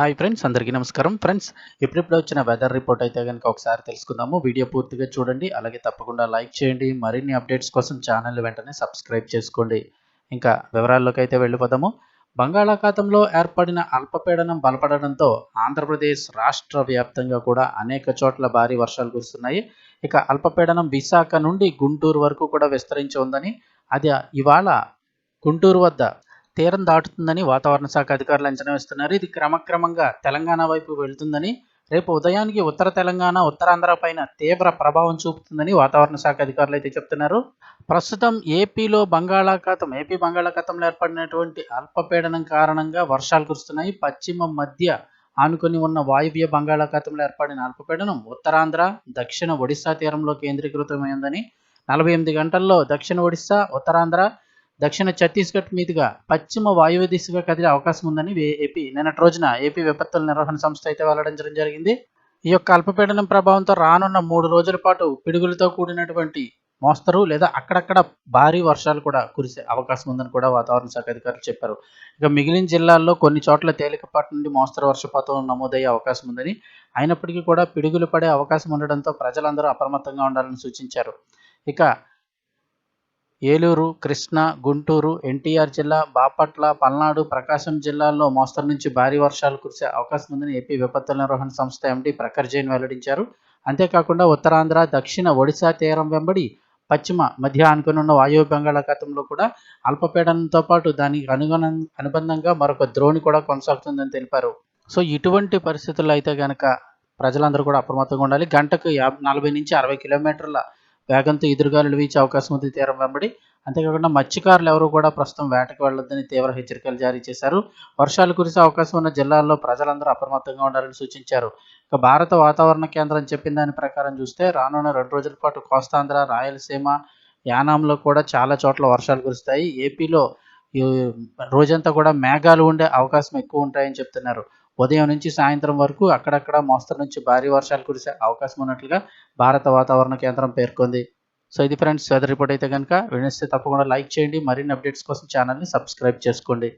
Hi friends అందరికీ నమస్కారం. Friends ఇప్పుడిప్పుడు వచ్చిన వెదర్ రిపోర్ట్ అయితే కనుక ఒకసారి తెలుసుకుందాము. వీడియో పూర్తిగా చూడండి అలాగే తప్పకుండా లైక్ చేయండి. మరిన్ని అప్డేట్స్ కోసం ఛానల్ వెంటనే సబ్స్క్రైబ్ చేసుకోండి. ఇంకా వివరాల్లోకి అయితే వెళ్ళిపోదాము. బంగాళాఖాతంలో ఏర్పడిన అల్పపీడనం బలపడడంతో ఆంధ్రప్రదేశ్ రాష్ట్ర వ్యాప్తంగా కూడా అనేక చోట్ల భారీ వర్షాలు కురుస్తున్నాయి. ఇక అల్పపీడనం విశాఖ నుండి గుంటూరు వరకు కూడా విస్తరించి ఉందని అది ఇవాళ గుంటూరు వద్ద తీరం దాటుతుందని వాతావరణ శాఖ అధికారులు అంచనా వేస్తున్నారు. ఇది క్రమక్రమంగా తెలంగాణ వైపు వెళ్తుందని రేపు ఉదయానికి ఉత్తర తెలంగాణ ఉత్తరాంధ్ర పైన తీవ్ర ప్రభావం చూపుతుందని వాతావరణ శాఖ అధికారులు అయితే చెప్తున్నారు. ప్రస్తుతం ఏపీలో బంగాళాఖాతం ఏపీ బంగాళాఖాతంలో ఏర్పడినటువంటి అల్పపీడనం కారణంగా వర్షాలు కురుస్తున్నాయి. పశ్చిమ మధ్య ఆనుకొని ఉన్న వాయువ్య బంగాళాఖాతంలో ఏర్పడిన అల్పపీడనం ఉత్తరాంధ్ర దక్షిణ ఒడిశా తీరంలో కేంద్రీకృతమైందని నలభై ఎనిమిది గంటల్లో దక్షిణ ఒడిశా ఉత్తరాంధ్ర దక్షిణ ఛత్తీస్గఢ్ మీదుగా పశ్చిమ వాయువ్య దిశగా కదిలే అవకాశం ఉందని ఏపీ నిన్నటి రోజున ఏపీ విపత్తుల నిర్వహణ సంస్థ అయితే వెల్లడించడం జరిగింది. ఈ యొక్క అల్పపీడనం ప్రభావంతో రానున్న మూడు రోజుల పాటు పిడుగులతో కూడినటువంటి మోస్తరు లేదా అక్కడక్కడ భారీ వర్షాలు కూడా కురిసే అవకాశం ఉందని కూడా వాతావరణ శాఖ అధికారులు చెప్పారు. ఇక మిగిలిన జిల్లాల్లో కొన్ని చోట్ల తేలికపాటి నుండి మోస్తరు వర్షపాతం నమోదయ్యే అవకాశం ఉందని అయినప్పటికీ కూడా పిడుగులు పడే అవకాశం ఉండడంతో ప్రజలందరూ అప్రమత్తంగా ఉండాలని సూచించారు. ఇక ఏలూరు కృష్ణా గుంటూరు ఎన్టీఆర్ జిల్లా బాపట్ల పల్నాడు ప్రకాశం జిల్లాల్లో మోస్తరు నుంచి భారీ వర్షాలు కురిసే అవకాశం ఉందని ఏపీ విపత్తుల నిర్వహణ సంస్థ ఎండీ ప్రఖర్ జైన్ వెల్లడించారు. అంతేకాకుండా ఉత్తరాంధ్ర దక్షిణ ఒడిశా తీరం వెంబడి పశ్చిమ మధ్య ఆనుకుని ఉన్న వాయువ్య బంగాళాఖాతంలో కూడా అల్పపీడనంతో పాటు దానికి అనుగుణ అనుబంధంగా మరొక ద్రోణి కూడా కొనసాగుతుందని తెలిపారు. సో ఇటువంటి పరిస్థితుల్లో అయితే కనుక ప్రజలందరూ కూడా అప్రమత్తంగా ఉండాలి. గంటకు యాభై నలభై నుంచి అరవై కిలోమీటర్ల వేగంతో ఎదురుగాలులు వీచే అవకాశం ఉంది తీరం వెంబడి. అంతేకాకుండా మత్స్యకారులు ఎవరు కూడా ప్రస్తుతం వేటకు వెళ్ళొద్దని తీవ్ర హెచ్చరికలు జారీ చేశారు. వర్షాలు కురిసే అవకాశం ఉన్న జిల్లాల్లో ప్రజలందరూ అప్రమత్తంగా ఉండాలని సూచించారు. ఇక భారత వాతావరణ కేంద్రం చెప్పిన దాని ప్రకారం చూస్తే రానున్న రెండు రోజుల పాటు కోస్తాంధ్ర రాయలసీమ యానాంలో కూడా చాలా చోట్ల వర్షాలు కురుస్తాయి. ఏపీలో రోజంతా కూడా మేఘాలు ఉండే అవకాశం ఎక్కువ ఉంటాయని చెప్తున్నారు. ఉదయం నుంచి సాయంత్రం వరకు అక్కడక్కడ మోస్తరు నుంచి భారీ వర్షాలు కురిసే అవకాశం ఉన్నట్లుగా భారత వాతావరణ కేంద్రం పేర్కొంది. సో ఇది ఫ్రెండ్స్ వెదర్ రిపోర్ట్ అయితే కనుక వినిస్తే తప్పకుండా లైక్ చేయండి. మరిన్ని అప్డేట్స్ కోసం ఛానల్ని సబ్స్క్రైబ్ చేసుకోండి.